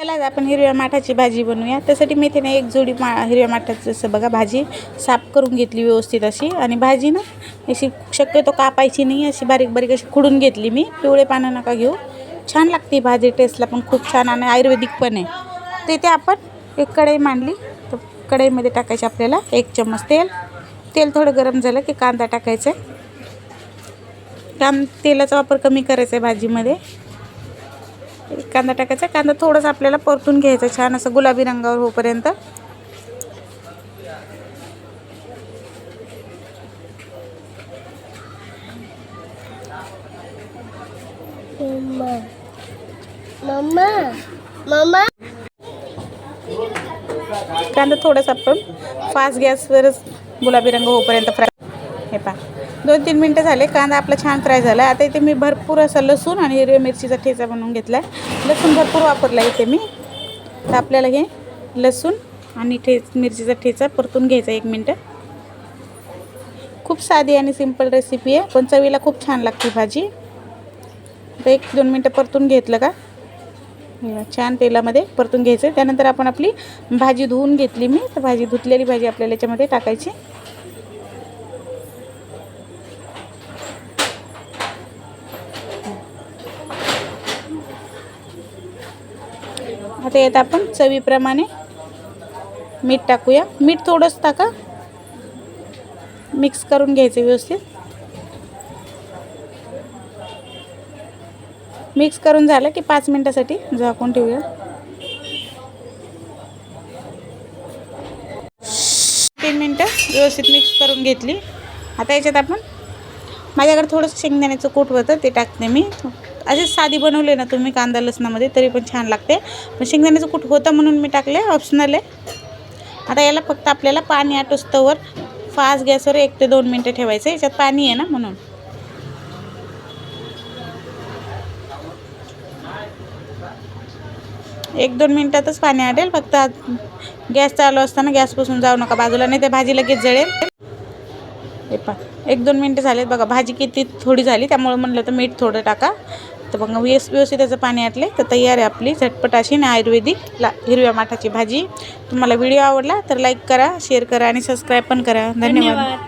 त्याला आपण हिरव्या माठाची भाजी बनवूया. त्यासाठी मी ना एक जोडी मा हिरव्या माठाचं असं बघा भाजी साफ करून घेतली व्यवस्थित अशी. आणि भाजी ना अशी शक्यतो कापायची नाही अशी बारीक बारीक अशी खुडून घेतली मी. पिवळे पानं नका घेऊ. छान लागते भाजी टेस्टला पण खूप छान आणि आयुर्वेदिक पण आहे. ते ते आपण एक कढई मांडली. तर कढईमध्ये टाकायचे आपल्याला एक चम्मच तेल. तेल थोडं गरम झालं की कांदा टाकायचा आहे. कां तेलाचा वापर कमी करायचा आहे भाजीमध्ये. कांदा टाकायचा. कांदा थोडंसं आपल्याला परतून घ्यायचा छान असं गुलाबी रंगावर मम्मा. कांदा थोडासा आपण फास्ट गॅसवरच गुलाबी रंग होईपर्यंत फ्राय हे पहा. दोन तीन मिनटं झाले कांदा आपला छान फ्राय झाला. आता इथे मी भरपूर असा लसूण आणि हिरव्या मिरचीचा ठेचा बनवून घेतला आहे लसूण भरपूर वापरला इथे मी. तर आपल्याला हे लसूण आणि ठे मिरचीचा ठेचा परतून घ्यायचा एक मिनटं. खूप साधी आणि सिंपल रेसिपी आहे पण चवीला खूप छान लागते भाजी. आता एक दोन मिनटं परतून घेतलं का? छान तेलामध्ये परतून घ्यायचं. त्यानंतर आपण आपली भाजी धुवून घेतली मी. तर भाजी धुतलेली भाजी आपल्याला याच्यामध्ये टाकायची. आता यात आपण चवीप्रमाणे मीठ टाकूया. मीठ थोडंच टाका. मिक्स करून घ्यायचं व्यवस्थित. मिक्स करून झालं की पाच मिनटासाठी झाकून ठेवूया. तीन मिनटं व्यवस्थित मिक्स करून घेतली. आता याच्यात आपण माझ्याकडे थोडंसं शेंगदाण्याचं कूट होतं ते टाकते मी. असे साधी बनवले ना तुम्ही कांदा लसणामध्ये तरी पण छान लागते. पण शेंगदाण्याचं कूट होतं म्हणून मी टाकले ऑप्शनल आहे. आता याला फक्त आपल्याला पाणी आटोस्तवर फास्ट गॅसवर एक ते दोन मिनटं ठेवायचं याच्यात पाणी आहे ना म्हणून. एक दोन मिनटातच पाणी आटेल. फक्त गॅस चालू असताना गॅसपासून जाऊ नका बाजूला नाही ते भाजी लगेच जळेल. हे पा एक दोन मिनटं झालेत बघा. भाजी किती थोडी झाली त्यामुळे म्हटलं तर मीठ थोडं टाका. तर बघा व्यस व्यवस्थित त्याचं पाणी आटले तर तयार आहे आपली झटपट अशी आणि आयुर्वेदिक ला हिरव्या माठाची भाजी. तुम्हाला व्हिडिओ आवडला तर लाईक करा शेअर करा आणि सबस्क्राईब पण करा. धन्यवाद.